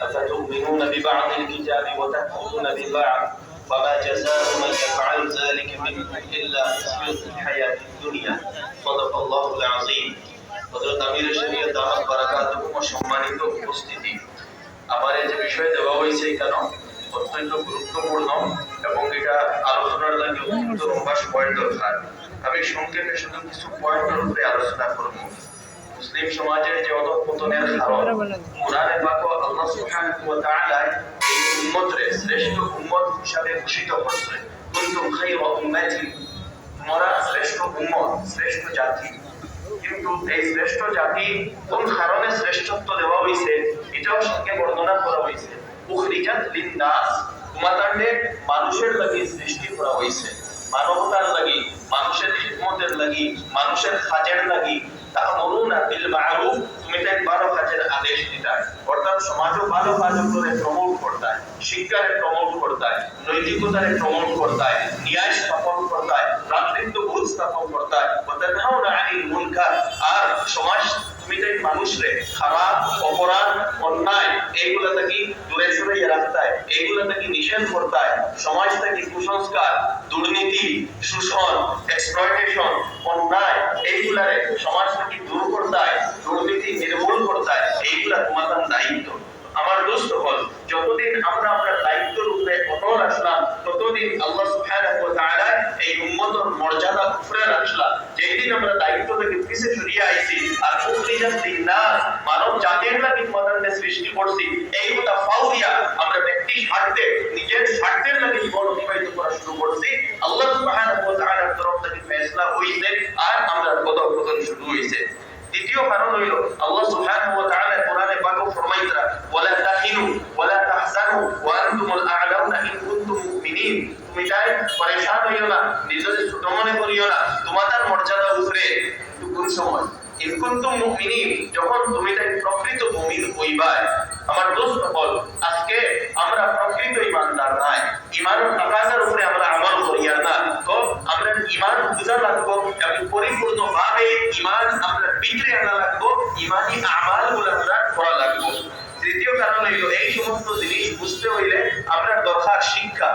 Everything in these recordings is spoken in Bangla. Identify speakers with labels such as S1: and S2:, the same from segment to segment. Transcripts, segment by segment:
S1: أفتؤمنون ببعض الكتاب وتكفرون ببعض وما جزاء من يفعل ذلك منكم إلا خزي في الحياة الدنيا صدق الله العظيم হযরত আমির শরীয়ত দামাত বারাকাতুহু সম্মানিত উপস্থিতি আমার এই যে বিষয় দেওয়া হয়েছে কেন অত্যন্ত গুরুত্বপূর্ণ এবং এটা আলোচনার লাগে অত্যন্ত লম্বা সময়ের দরকার আমি সংক্ষেপে শুধু কিছু পয়েন্টের উপরে আলোচনা করব মুসলিম সমাজের যে অধঃপতনের কারণ কোরআনে পাক আল্লাহ সুবহানাহু ওয়া তাআলা এই উম্মতরে শ্রেষ্ঠ উম্মত হিসাবে করছে। কুনতুম খায়রা তোমরা শ্রেষ্ঠ উম্মত শ্রেষ্ঠ জাতি। কিন্তু এই শ্রেষ্ঠ জাতি কোন কারণে শ্রেষ্ঠত্ব দেওয়া হয়েছে এটাও সঙ্গে বর্ণনা করা হয়েছে উখরিজাত লিন্নাস তোমাতান্ডে মানুষের লাগি সৃষ্টি করা হয়েছে মানবতার লাগি মানুষের খিদমতের লাগি মানুষের কাজের লাগি আদেশ দিতা অর্থাৎ সমাজও ভালো কাজগুলোরে প্রমোট করতায় শিক্ষারে প্রমোট করতায় নৈতিকতারে প্রমোট স্থাপন করতায় ভ্রাতৃত্ববোধ স্থাপন করতায় ওয়াতানহাউনা আনিল মুনকার, আর সমাজ তাই মানুষরে খারাপ, অপরাধ, অন্যায় এইগুলা থেকে দূরে সরিয়ে রাখতায় এইগুলা থেকে নিষেধ করতায় সমাজ থেকে কুসংস্কার, দুর্নীতি, শোষণ এক্সপ্লয়টেশন অন্যায়, এইগুলারে সমাজ থেকে দূর উম্মতের মর্যাদা উপরে রাখলাম যেই দিন আমরা দায়িত্ব থেকে পিছে সরিয়ে আইছি, আর উখরিজাত লিন্নাস মানব জাতির লাগি তোমাদের সৃষ্টি করছি, এই কথা ফাউ দিয়া আমরা ব্যক্তি স্বার্থে, নিজের স্বার্থের লাগি জীবন অতিবাহিত করা শুরু করছি। আল্লাহ সুবহানাহু ওয়া তরফ থেকে ফয়সালা হইছে, আর আমরা পদক্ষেপ শুরু হইছে। দ্বিতীয় কারণ হইল, আল্লাহ সুবহানাহু ওয়া তাআলা কোরআনে পাকে ফরমাইতরা ওয়ালা তাহিনু ওয়ালা তাহজানু ওয়া আনতুমুল আ'লাউনা ইন কুনতুম মুমিনিন তুমি তাই পরেশান হইও না নিজেকে ছোট মনে করিও না তোমাদের মর্যাদা উপরে কিন্তু কোন সময় ইন কুনতুম মুমিনিন, যখন তুমি তাই প্রকৃত মুমিন হইবা আমার দোস্ত হল আজকে আমরা প্রকৃত ইমানদার নাই। ইমানের তাকাজার উপরে আমরা আমল করিয়া না। তো আমরা ইমান বুঝা লাগবো এবং পরিপূর্ণভাবে ইমান আমরা ভিতরে আনা লাগবো, ইমানি আমালগুলো আমরা করা লাগবো। তৃতীয় কারণ হইল, এই সমস্ত জিনিস বুঝতে হইলে আমরা দরকার শিক্ষা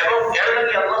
S1: এবং এর লাগি আল্লাহ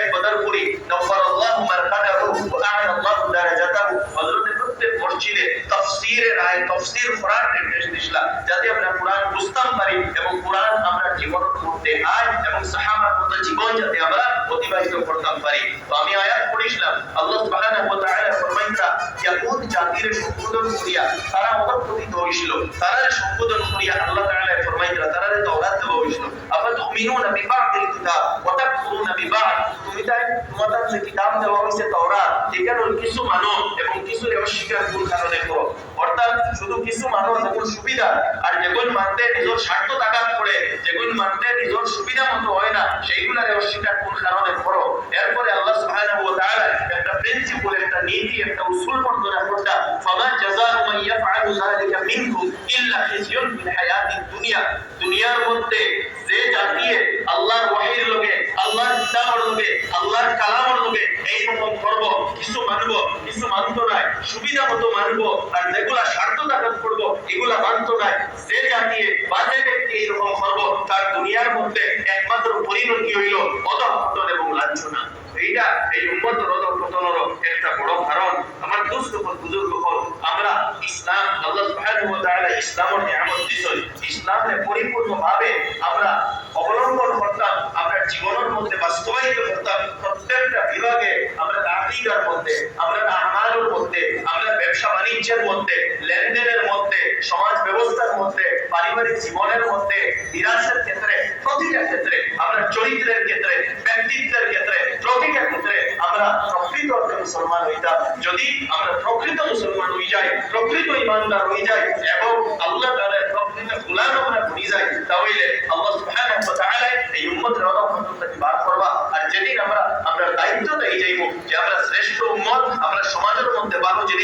S1: তাফসীর কোরআন নির্দেশ দিছিলাম, যাতে আমরা কোরআন বুঝতাম পারি এবং কোরআন আমরা জীবনের মধ্যে আয় এবং সাহাবার মতো জীবন যাতে আমরা অতিবাহিত করতাম পারি। তো আমি আয়াত পড়িছিলাম, আল্লাহ সুবহানাহু ওয়া তাআলা ফরমাইতা ইয়াকুদ জাতির সম্বোধন করিয়া তারা অবক্ষিত হইছিল। তারা সম্বোধন করিয়া আল্লাহ তাআলা ফরমাইতা তারা তাওরাত দেওয়া হইছিল। আফা তুমিনুনা বিবাদিল কিতাব তাকফুরুনা বিবাদ তুমি তাই তোমাদের যে কিতাব দেওয়া হইছে তাওরাত এখানে কিছু মানো এবং কিছু অস্বীকার কোন কারণে করো অর্থাৎ শুধু কিছু মানুষ যেগুলো সুবিধা আর যেগুলো মানতে নিজের স্বার্থ তাকাত করে যেগুলো মানতে নিজের সুবিধা মতো হয় না, সেইগুলার অস্বীকার কোন কারণে করো এরপরে আল্লাহ সুবহানাহু ওয়া তাআলা একটা প্রিন্সিপাল একটা নীতি, একটা উসুল বর্ণনা করতা ফামা মান ইয়াফআলু যালিকা মিনকুম ইল্লা খিজিয়ুন ফিল হায়াতিদ দুনিয়া দুনিয়ার মধ্যে যে জাতিয়ে আল্লাহর ওয়াহির লগে আল্লাহর কিতাবর লগে আল্লাহর কালামের লগে এই করব, কিছু কিছু মানত নাই, সুবিধা মতো আর যেগুলা স্বার্থ এগুলা মানত নাই। যে জাতিয়ে বা যে ব্যক্তি এইরকম তার দুনিয়ার মধ্যে একমাত্র পরিণতি হইল অধঃপতন এবং লাঞ্ছনা। এইটা এই একটা বড় কারণ। আমার হল বুজুর্গ হল আমরা ইসলাম, আল্লাহ বিষয় ইসলামের নিয়ামত দিছেন ইসলামে পরিপূর্ণভাবে আমরা অবলম্বন করতাম, আমরা জীবনের মধ্যে বাস্তবায়িত করতাম, প্রত্যেকটা বিভাগে আমরা মধ্যে আমরা বাণিজ্যের মধ্যে, লেনদেনের মধ্যে, সমাজ ব্যবস্থার মধ্যে, পারিবারিক জীবনের মধ্যে বিরাসের ক্ষেত্রে, প্রতিটা ক্ষেত্রে, আমরা চরিত্রের ক্ষেত্রে, ব্যক্তিত্বের ক্ষেত্রে, প্রতিটা ক্ষেত্রে আমরা প্রকৃত অর্থে মুসলমান হইতাম যদি আমরা প্রকৃত মুসলমান হয়ে যাই, প্রকৃত ইমানদার হয়ে যাই, এবং আল্লাহ তাআলার প্রকৃত গোলাম আমরা বনি যাই, তাহলে আল্লাহ সুবহানাহু ওয়া তাআলা এই উম্মতের অধপতনটাকে বার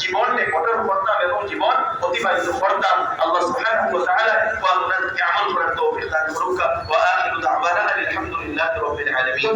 S1: করিয়া জীবনে গঠন করতাম এবং জীবন অতিবাহিত করতাম। আল্লাহ সুবহানাহু ওয়া তাআলা ওয়া আমল করার তৌফিক দান করুক। ওয়া আখিরু দাওয়ানা আলহামদুলিল্লাহি রাব্বিল আলামিন।